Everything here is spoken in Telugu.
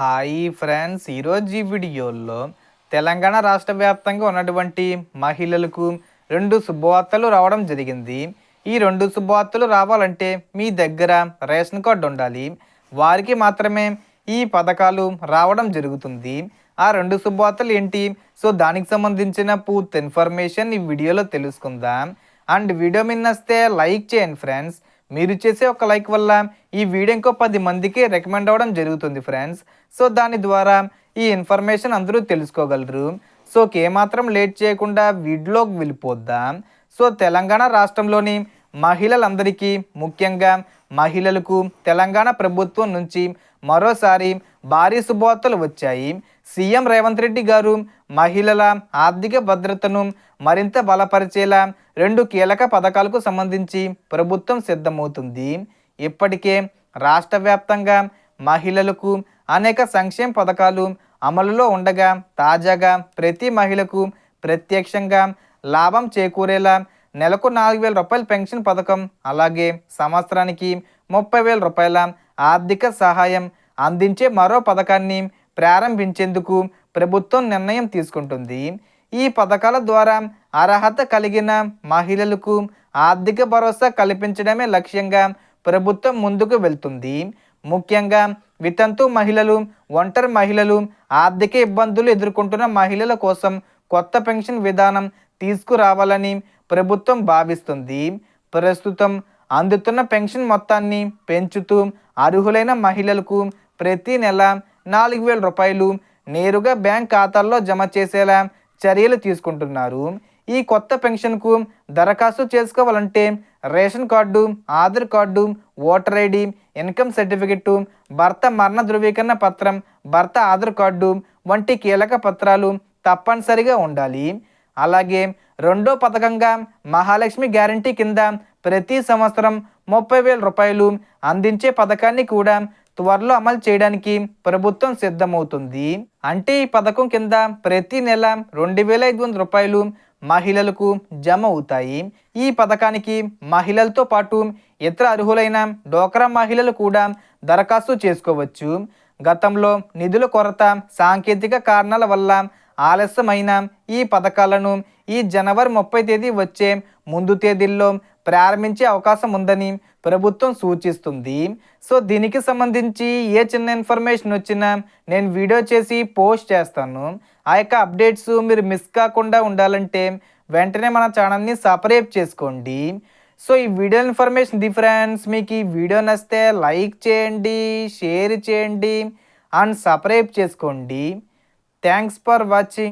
Hi friends. ఈరోజు ఈ వీడియోలో తెలంగాణ రాష్ట్ర వ్యాప్తంగా ఉన్నటువంటి మహిళలకు రెండు శుభవార్తలు రావడం జరిగింది. ఈ రెండు శుభవార్తలు రావాలంటే మీ దగ్గర రేషన్ కార్డు ఉండాలి. వారికి మాత్రమే ఈ పథకాలు రావడం జరుగుతుంది. ఆ రెండు శుభవార్తలు ఏంటి? సో దానికి సంబంధించిన పూర్తి ఇన్ఫర్మేషన్ ఈ వీడియోలో తెలుసుకుందాం. అండ్ వీడియో మిన్నస్తే లైక్ చేయండి ఫ్రెండ్స్. మీరు చేసే ఒక లైక్ వల్ల ఈ వీడియో ఇంకో పది మందికి రికమెండ్ అవ్వడం జరుగుతుంది ఫ్రెండ్స్ సో దాని ద్వారా ఈ ఇన్ఫర్మేషన్ అందరూ తెలుసుకోగలరు. సో ఏమాత్రం లేట్ చేయకుండా వీడియోలోకి వెళ్ళిపోద్దాం. సో తెలంగాణ రాష్ట్రంలోని మహిళలందరికీ ముఖ్యంగా మహిళలకు తెలంగాణ ప్రభుత్వం నుంచి మరోసారి భారీ శుభవార్తలు వచ్చాయి. సీఎం రేవంత్ రెడ్డి గారు మహిళల ఆర్థిక భద్రతను మరింత బలపరిచేలా రెండు కీలక పథకాలకు సంబంధించి ప్రభుత్వం సిద్ధమవుతుంది. ఇప్పటికే రాష్ట్ర వ్యాప్తంగా మహిళలకు అనేక సంక్షేమ పథకాలు అమలులో ఉండగా తాజాగా ప్రతి మహిళకు ప్రత్యక్షంగా లాభం చేకూరేలా నెలకు నాలుగు వేల రూపాయల పెన్షన్ పథకం అలాగే సంవత్సరానికి ముప్పై వేల రూపాయల ఆర్థిక సహాయం అందించే మరో పథకాన్ని ప్రారంభించేందుకు ప్రభుత్వం నిర్ణయం తీసుకుంటుంది. ఈ పథకాల ద్వారా అర్హత కలిగిన మహిళలకు ఆర్థిక భరోసా కల్పించడమే లక్ష్యంగా ప్రభుత్వం ముందుకు వెళ్తుంది. ముఖ్యంగా వితంతు మహిళలు ఒంటరి మహిళలు ఆర్థిక ఇబ్బందులు ఎదుర్కొంటున్న మహిళల కోసం కొత్త పెన్షన్ విధానం తీసుకురావాలని ప్రభుత్వం భావిస్తుంది. ప్రస్తుతం అందుతున్న పెన్షన్ మొత్తాన్ని పెంచుతూ అర్హులైన మహిళలకు ప్రతి నెల నాలుగు వేల రూపాయలు నేరుగా బ్యాంక్ ఖాతాల్లో జమ చేసేలా చర్యలు తీసుకుంటున్నారు. ఈ కొత్త పెన్షన్కు దరఖాస్తు చేసుకోవాలంటే ration card Aadhaar card voter ID income certificate భర్త మరణ ధృవీకరణ పత్రం భర్త ఆధార్ కార్డు వంటి కీలక పత్రాలు తప్పనిసరిగా ఉండాలి. అలాగే రెండో పథకంగా మహాలక్ష్మి గ్యారంటీ కింద ప్రతి సంవత్సరం ముప్పై వేల రూపాయలు అందించే పథకాన్ని కూడా త్వరలో అమలు చేయడానికి ప్రభుత్వం సిద్ధమవుతుంది. అంటే ఈ పథకం కింద ప్రతి నెల రెండు వేల ఐదు వందల రూపాయలు మహిళలకు జమ అవుతాయి. ఈ పథకానికి మహిళలతో పాటు ఇతర అర్హులైన డోక్రా మహిళలు కూడా దరఖాస్తు చేసుకోవచ్చు. గతంలో నిధుల కొరత సాంకేతిక కారణాల వల్ల ఆలస్యమైన ఈ పథకాలను ఈ జనవరి ముప్పై తేదీ వచ్చే ముందు తేదీల్లో ప్రారంభించే అవకాశం ఉందని ప్రభుత్వం సూచిస్తుంది. సో దీనికి సంబంధించి ఏ చిన్న ఇన్ఫర్మేషన్ వచ్చినా నేను వీడియో చేసి పోస్ట్ చేస్తాను. ఆ యొక్క అప్డేట్స్ మీరు మిస్ కాకుండా ఉండాలంటే వెంటనే మన ఛానల్ని సపరేట్ చేసుకోండి. సో ఈ వీడియో ఇన్ఫర్మేషన్ డిఫరెన్స్ మీకు ఈ వీడియో నచ్చితే లైక్ చేయండి షేర్ చేయండి అండ్ సబ్స్క్రైబ్ చేసుకోండి. Thanks for watching.